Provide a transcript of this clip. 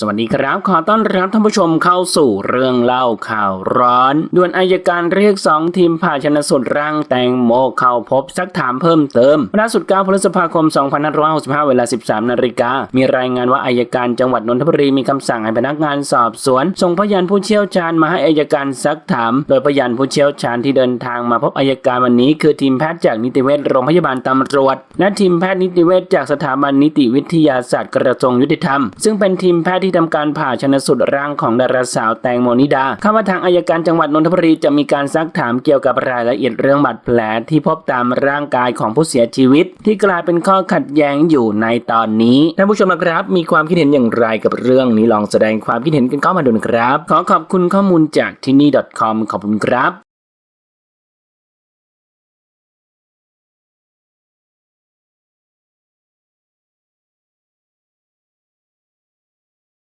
สวัสดีครับ ขอต้อนรับท่านผู้ชมเข้าสู่เรื่องเล่าข่าวร้อนด่วนอายการเรียกสองทีมผ่าชนสูตรร่างแตงโมเข้าพบซักถามเพิ่มเติมล่าสุด9พฤษภาคม 2565 เวลา 13 นาฬิกา มีรายงานว่าอายการจังหวัดนนทบุรีมีคำสั่งให้พนักงานสอบสวน ส่งพยานผู้เชี่ยวชาญมาให้อายการซักถาม โดยพยานผู้เชี่ยวชาญที่เดินทางมาพบอายการวันนี้ คือทีมแพทย์จากนิติเวชโรงพยาบาลตำรวจ และทีมแพทย์นิติเวชจากสถาบันนิติวิทยาศาสตร์กระทรวงยุติธรรม ซึ่งเป็นทีมแพทย์ที่ทำการผ่าชนสูตรร่างของดาราสาวแตงโมนิดาคาว่าทางอายการจังหวัดนนทบุรีจะมีการซักถามเกี่ยวกับรายละเอียดเรื่องบาดแผลที่พบตามร่างกายของผู้เสียชีวิต ที่กลายเป็นข้อขัดแย้งอยู่ในตอนนี้ท่านผู้ชมครับมีความคิดเห็นอย่างไรกับเรื่องนี้ลองแสดงความคิดเห็นกันเข้ามาดูนะครับ ขอขอบคุณข้อมูลจากที่นี่ .com ขอบคุณครับ